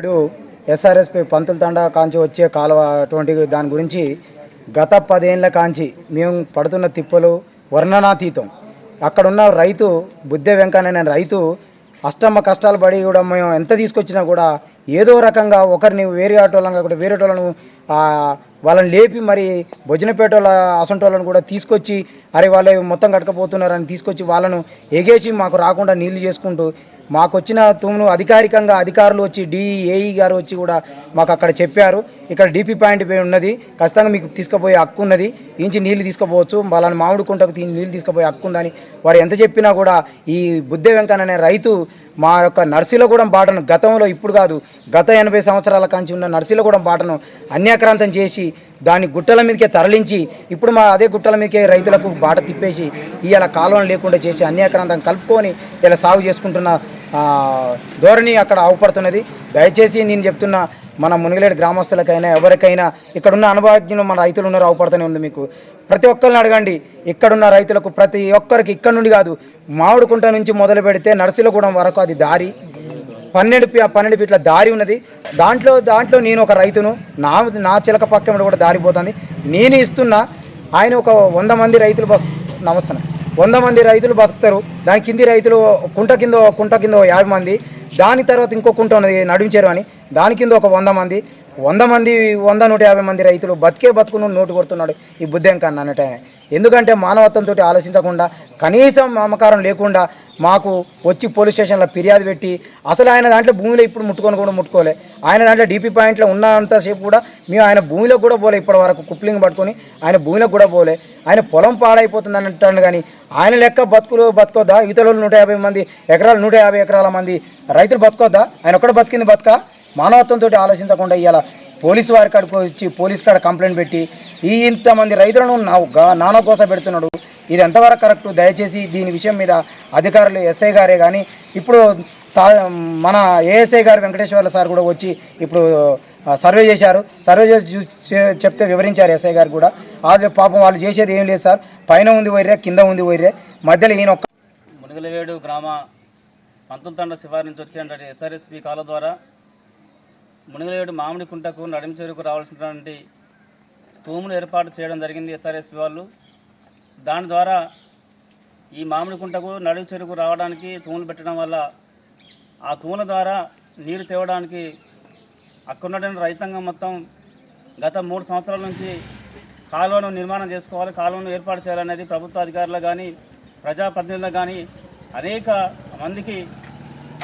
ఇప్పుడు ఎస్ఆర్ఎస్పి పంతుల తండా కాంచి వచ్చే కాలువ అటువంటి దాని గురించి గత పదేళ్ళ కాంచి మేము పడుతున్న తిప్పలు వర్ణనాతీతం. అక్కడున్న రైతు బుద్ధి వెంకన్న అనే రైతు అష్టమ కష్టాలు పడి కూడా మేము ఎంత తీసుకొచ్చినా కూడా ఏదో రకంగా ఒకరిని వేరే ఆటోలను కాకుండా వేరే ఆటోలను వాళ్ళని లేపి మరి భోజనపేటల అసంటోళ్ళని కూడా తీసుకొచ్చి అరే వాళ్ళు మొత్తం కట్టకపోతున్నారని తీసుకొచ్చి వాళ్ళను ఎగేసి మాకు రాకుండా నీళ్ళు చేసుకుంటూ మాకు వచ్చిన తూమును అధికారికంగా అధికారులు వచ్చి డిఏఈ గారు వచ్చి కూడా మాకు అక్కడ చెప్పారు. ఇక్కడ డిపి పాయింట్ ఉన్నది. ఖచ్చితంగా మీకు తీసుకుపోయే హక్కు ఉన్నది. ఇంచి నీళ్ళు తీసుకుపోవచ్చు. వాళ్ళని మామిడి కుంటకు నీళ్ళు తీసుకుపోయే హక్కు ఉందని వారు ఎంత చెప్పినా కూడా ఈ బుద్ధే వెంకన్న అనే రైతు మా యొక్క నర్సీలగూడెం బాటను గతంలో ఇప్పుడు కాదు గత ఎనభై సంవత్సరాల కాంచి ఉన్న నర్సీలగూడెం బాటను అన్యాక్రాంతం చేసి దాన్ని గుట్టల మీదకే తరలించి ఇప్పుడు మా అదే గుట్టల మీదకే రైతులకు బాట తిప్పేసి ఇవాళ కాలువలు లేకుండా చేసి అన్యాక్రాంతం కలుపుకొని ఇలా సాగు చేసుకుంటున్న ధోరణి అక్కడ అవపడుతున్నది దయచేసి నేను చెప్తున్న మన మునిగలేడు గ్రామస్తులకైనా ఎవరికైనా ఇక్కడున్న అనుభవజ్ఞులు మన రైతులు ఉన్నారు అవపడుతూనే ఉంది మీకు. ప్రతి ఒక్కరిని అడగండి ఇక్కడున్న రైతులకు ప్రతి ఒక్కరికి ఇక్కడ నుండి కాదు మామిడికుంట నుంచి మొదలు పెడితే నర్సులగూడెం వరకు అది దారి. పన్నెండు పన్నెండు ఫీట్ల దారి ఉన్నది. దాంట్లో దాంట్లో నేను ఒక రైతును నా నా చిలక పక్కన కూడా దారిపోతుంది. నేను ఇస్తున్న ఆయన ఒక వంద మంది రైతులు బస్ నమస్తే వంద మంది రైతులు బతుకుతారు. దాని కింది రైతులు కుంట కింద కుంట కింద యాభై మంది. దాని తర్వాత ఇంకో కుంట ఉన్నది నడుంచేరు అని. దాని కింద ఒక వంద మంది. వంద మంది వంద నూట యాభై మంది రైతులు బతికే బతుకును నోటు కొడుతున్నాడు ఈ బుద్ధంకన్న అన్నట్టు ఆయన. ఎందుకంటే మానవత్వంతో ఆలోచించకుండా కనీసం మమకారం లేకుండా మాకు వచ్చి పోలీస్ స్టేషన్లో ఫిర్యాదు పెట్టి అసలు ఆయన దాంట్లో భూమిలో ఇప్పుడు ముట్టుకొని కూడా ముట్టుకోలే. ఆయన దాంట్లో డీపీ పాయింట్లో ఉన్నంతసేపు కూడా మేము ఆయన భూమిలో కూడా పోలే ఇప్పటి వరకు కుప్లింగ్ పట్టుకొని ఆయన భూమిలో కూడా పోలే. ఆయన పొలం పాడైపోతుంది అని అంటాడు కానీ ఆయన లెక్క బతుకులు బతుకోద్దా? ఇతరులు నూట యాభై మంది ఎకరాలు నూట యాభై ఎకరాల మంది రైతులు బతుకోద్దా? ఆయన ఒక్కడ బతికింది బతక? మానవత్వంతో ఆలోచించకుండా ఇవాళ పోలీసు వారి కాడికి వచ్చి పోలీస్ కాడ కంప్లైంట్ పెట్టి ఈ ఇంతమంది రైతులను నా కోస పెడుతున్నాడు. ఇది ఎంతవరకు కరెక్ట్? దయచేసి దీని విషయం మీద అధికారులు ఎస్ఐ గారే కానీ ఇప్పుడు తా మన ఏఎస్ఐ గారు వెంకటేశ్వర్ల సార్ కూడా వచ్చి ఇప్పుడు సర్వే చేశారు. సర్వే చేసి చెప్తే వివరించారు ఎస్ఐ గారు కూడా. అది పాపం వాళ్ళు చేసేది ఏం లేదు సార్. పైన ఉంది వైరే కింద ఉంది వైరే మధ్యలో ఈయన ఒక్క మునగలవేడు గ్రామ పంతులతండ శివారి నుంచి వచ్చేటువంటి ఎస్ఆర్ఎస్పి కాల ద్వారా. మునిగలేడు మామిడి కుంటకు నడిమి చెరుకు రావాల్సినటువంటి తూమును ఏర్పాటు చేయడం జరిగింది ఎస్ఆర్ఎస్పి వాళ్ళు. దాని ద్వారా ఈ మామిడి కుంటకు నడిమి చెరుకు రావడానికి తూములు పెట్టడం వల్ల ఆ తూముల ద్వారా నీరు తేవడానికి అక్కడున్నటువంటి రైతాంగం మొత్తం గత మూడు సంవత్సరాల నుంచి కాలువను నిర్మాణం చేసుకోవాలి కాలువను ఏర్పాటు చేయాలనేది ప్రభుత్వ అధికారులు కానీ ప్రజాప్రతినిధులు కానీ అనేక మందికి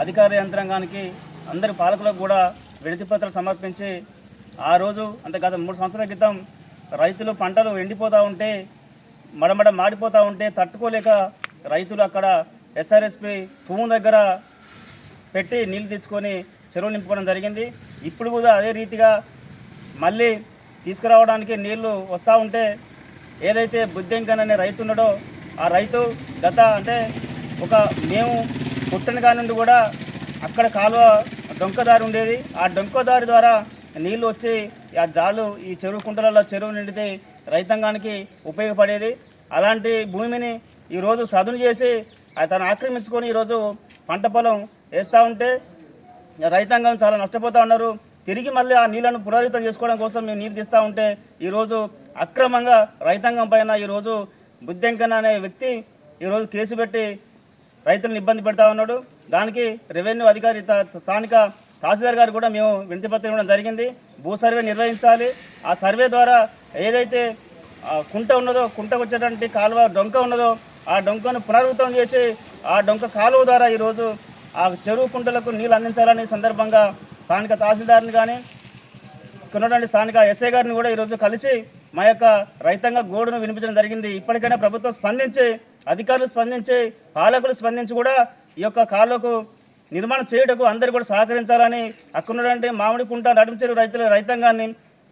అధికార యంత్రాంగానికి అందరి పాలకులకు కూడా విడతి పత్రాలు సమర్పించి ఆ రోజు అంటే గత మూడు సంవత్సరాల క్రితం రైతులు పంటలు ఎండిపోతూ ఉంటే మడమడ మాడిపోతూ ఉంటే తట్టుకోలేక రైతులు అక్కడ ఎస్ఆర్ఎస్పి భూమి దగ్గర పెట్టి నీళ్ళు తెచ్చుకొని చెరువులు నింపుకోవడం జరిగింది. ఇప్పుడు కూడా అదే రీతిగా మళ్ళీ తీసుకురావడానికి నీళ్ళు వస్తూ ఉంటే ఏదైతే బుద్ధింకన్ అనే రైతు ఉన్నాడో ఆ రైతు గత అంటే ఒక మేము పుట్టిన నుండి కూడా అక్కడ కాలువ డొంకదారి ఉండేది. ఆ డొంకదారి ద్వారా నీళ్ళు వచ్చి ఆ జాలు ఈ చెరువు కుంటలలో చెరువు నిండితే రైతాంగానికి ఉపయోగపడేది. అలాంటి భూమిని ఈరోజు సదును చేసి తను ఆక్రమించుకొని ఈరోజు పంట పొలం వేస్తూ ఉంటే రైతాంగం చాలా నష్టపోతూ ఉన్నారు. తిరిగి మళ్ళీ ఆ నీళ్ళను పునరావృతం చేసుకోవడం కోసం మేము నీరు తీస్తూ ఉంటే ఈరోజు అక్రమంగా రైతాంగం పైన ఈరోజు బుద్ధింకన్ అనే వ్యక్తి ఈరోజు కేసు పెట్టి రైతులను ఇబ్బంది పెడతా ఉన్నాడు. దానికి రెవెన్యూ అధికారి స్థానిక తహసీల్దార్ గారు కూడా మేము వినతిపత్రం ఇవ్వడం జరిగింది. భూ సర్వే నిర్వహించాలి. ఆ సర్వే ద్వారా ఏదైతే ఆ, కుంట ఉన్నదో కుంటకు వచ్చేటువంటి కాలువ డొంక ఉన్నదో ఆ డొంకను పునరావృతం చేసి ఆ డొంక కాలువ ద్వారా ఈరోజు ఆ చెరువు కుంటలకు నీళ్ళు అందించాలని సందర్భంగా స్థానిక తహసీల్దార్ని కానీ ఉన్నటువంటి స్థానిక ఎస్ఐ గారిని కూడా ఈరోజు కలిసి మా యొక్క రైతాంగ గోడును వినిపించడం జరిగింది. ఇప్పటికైనా ప్రభుత్వం స్పందించి అధికారులు స్పందించి పాలకులు స్పందించి కూడా ఈ యొక్క కాలువకు నిర్మాణం చేయుటకు అందరూ కూడా సహకరించాలని అక్కడున్నటువంటి మామిడి కుంట నడిమిచెరు రైతుల రైతాంగాన్ని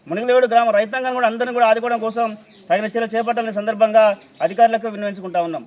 మునిగిలేడు గ్రామ రైతాంగాన్ని కూడా అందరిని కూడా ఆదుకోవడం కోసం తగిన చర్యలు చేపట్టాలనే సందర్భంగా అధికారులకు విన్నవించుకుంటా ఉన్నాం.